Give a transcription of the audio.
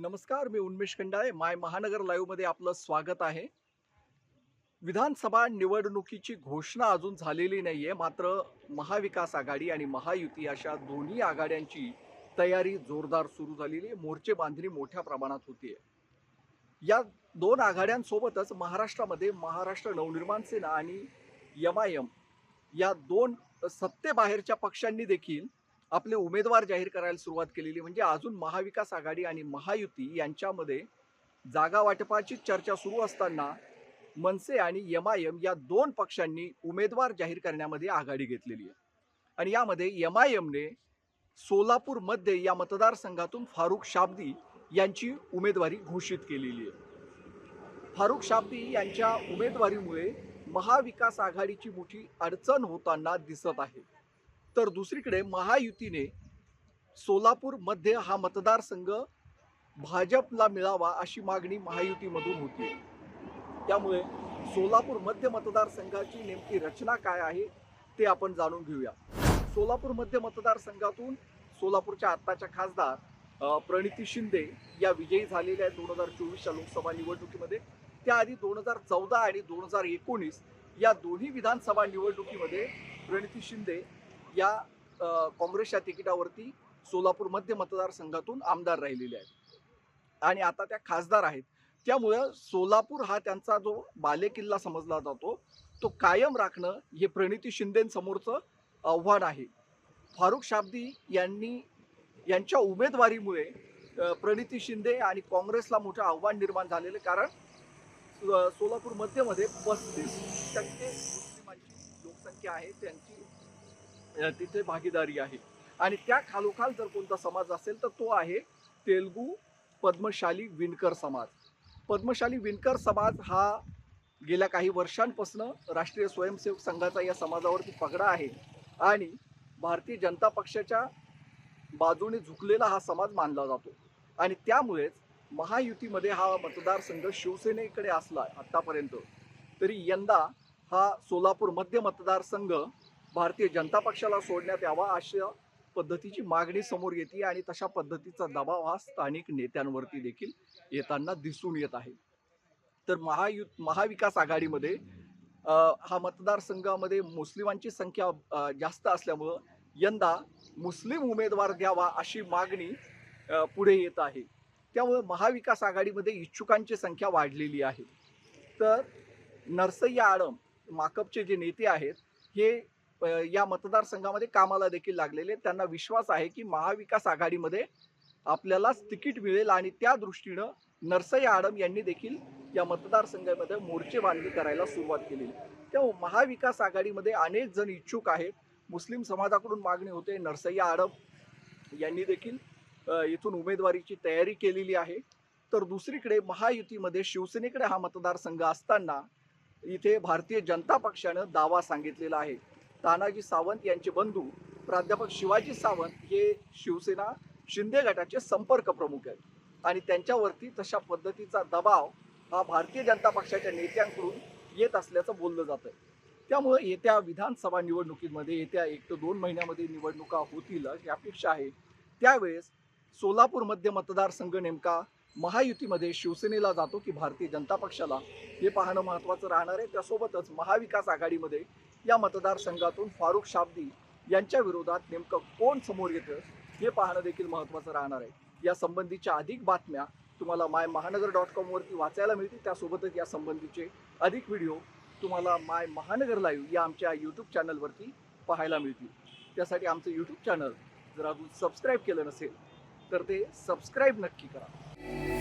नमस्कार मी उन्मेष खंडाळे. माय महानगर लाईव्हमध्ये आपलं स्वागत आहे. विधानसभा निवडणुकीची घोषणा अजून झालेली नाही आहे मात्र महाविकास आघाडी आणि महायुती अशा दोन्ही आघाड्यांची तयारी जोरदार सुरू झालेली आहे. मोर्चे बांधणी मोठ्या प्रमाणात होतीये. या दोन आघाड्यांसोबतच महाराष्ट्रामध्ये महाराष्ट्र नवनिर्माण सेना आणि यम आय एम या दोन सत्तेबाहेरच्या पक्षांनी देखील आपले उमेदवार जाहीर करायला सुरुवात केलेली. म्हणजे अजून महाविकास आघाडी आणि महायुती यांच्यामध्ये जागा वाटपाची चर्चा सुरू असताना मनसे आणि यम आय एम या दोन पक्षांनी उमेदवार जाहीर करण्यामध्ये आघाडी घेतलेली आहे. आणि यामध्ये एम आय एमने सोलापूरमध्ये या मतदारसंघातून फारुख शाब्दी यांची उमेदवारी घोषित केलेली आहे. फारुख शाब्दी यांच्या उमेदवारीमुळे महाविकास आघाडीची मोठी अडचण होताना दिसत आहे. तर दुसरीकडे महायुतीने सोलापूरमध्ये हा मतदारसंघ भाजपला मिळावा अशी मागणी महायुतीमधून होती. त्यामुळे सोलापूर मध्य मतदारसंघाची नेमकी रचना काय आहे ते आपण जाणून घेऊया. सोलापूर मध्य मतदारसंघातून सोलापूरच्या आत्ताच्या खासदार प्रणिती शिंदे या विजयी झालेल्या आहेत दोन हजार चोवीसच्या लोकसभा निवडणुकीमध्ये. त्याआधी दोन हजार चौदा आणि दोन हजार एकोणीस या दोन्ही विधानसभा निवडणुकीमध्ये प्रणिती शिंदे या काँग्रेसच्या तिकिटावरती सोलापूर मध्य मतदारसंघातून आमदार राहिलेले आहेत. आणि आता त्या खासदार आहेत. त्यामुळं सोलापूर हा त्यांचा जो बालेकिल्ला समजला जातो तो कायम राखणं हे प्रणिती शिंदेसमोरचं आव्हान आहे. फारुख शाब्दी यांनी यांच्या उमेदवारीमुळे प्रणिती शिंदे आणि काँग्रेसला मोठं आव्हान निर्माण झालेलं कारण सोलापूर मध्यमध्ये पस्तीस टक्के मुस्लिमांची लोकसंख्या आहे. त्यांची तिथे भागीदारी आहे. आणि त्या खालोखाल जर कोणता समाज असेल तर तो आहे तेलगू पद्मशाली विणकर समाज. पद्मशाली विणकर समाज हा गेल्या काही वर्षांपासून राष्ट्रीय स्वयंसेवक संघाचा या समाजावरती पगडा आहे. आणि भारतीय जनता पक्षाच्या बाजूने झुकलेला हा समाज मानला जातो. आणि त्यामुळेच महायुतीमध्ये हा मतदारसंघ शिवसेनेकडे असला आत्तापर्यंत तरी यंदा हा सोलापूर मध्य मतदारसंघ भारतीय जनता पक्षाला सोडण्यात यावा अशा पद्धतीची मागणी समोर येते आणि तशा पद्धतीचा दबाव हा स्थानिक नेत्यांवरती देखील येताना दिसून येत आहे. तर महायु महाविकास आघाडीमध्ये हा मतदारसंघामध्ये मुस्लिमांची संख्या जास्त असल्यामुळं यंदा मुस्लिम उमेदवार द्यावा अशी मागणी पुढे येत आहे. त्यामुळे महाविकास आघाडीमध्ये इच्छुकांची संख्या वाढलेली आहे. तर नरसय्या आडम माकपचे जे नेते आहेत हे या मतदारसंघामध्ये कामाला देखील लागलेले त्यांना विश्वास आहे की महाविकास आघाडीमध्ये आपल्यालाच तिकीट मिळेल आणि त्या दृष्टीनं नरसई आडम यांनी देखील या मतदारसंघामध्ये मोर्चे बांधणी करायला सुरुवात केली. तेव्हा महाविकास आघाडीमध्ये अनेक जण इच्छुक आहेत. मुस्लिम समाजाकडून मागणी होते. नरसय्या आडम यांनी देखील इथून उमेदवारीची तयारी केलेली आहे. तर दुसरीकडे महायुतीमध्ये शिवसेनेकडे हा मतदारसंघ असताना इथे भारतीय जनता पक्षानं दावा सांगितलेला आहे. तानाजी सावंत यांचे बंधू प्राध्यापक शिवाजी सावंत हे शिवसेना शिंदे गटाचे संपर्क प्रमुख आहेत. आणि त्यांच्यावरती तशा पद्धतीचा दबाव हा भारतीय जनता पक्षाच्या नेत्यांकडून येत असल्याचं बोललं जातं त्यामुळे येत्या विधानसभा निवडणुकीमध्ये येत्या एक ते दोन महिन्यामध्ये निवडणुका होतील अशी अपेक्षा आहे. त्यावेळेस सोलापूर मध्य मतदारसंघ नेमका महायुतीमध्ये शिवसेनेला जातो की भारतीय जनता पक्षाला? हे पाहणं महत्त्वाचं राहणार आहे. त्यासोबतच महाविकास आघाडीमध्ये या मतदारसंघातून फारुख शाब्दी यांच्या विरोधात नेमकं कोण समोर येतं हे पाहणं देखील महत्त्वाचं राहणार आहे. या संबंधीच्या अधिक बातम्या तुम्हाला माय महानगर डॉट कॉमवरती वाचायला मिळतील. त्यासोबतच या संबंधीचे अधिक व्हिडिओ तुम्हाला माय महानगर लाईव्ह या आमच्या यूट्यूब चॅनलवरती पाहायला मिळतील. त्यासाठी आमचं यूट्यूब चॅनल जर अजून सबस्क्राईब केलं नसेल तर ते सबस्क्राईब नक्की करा.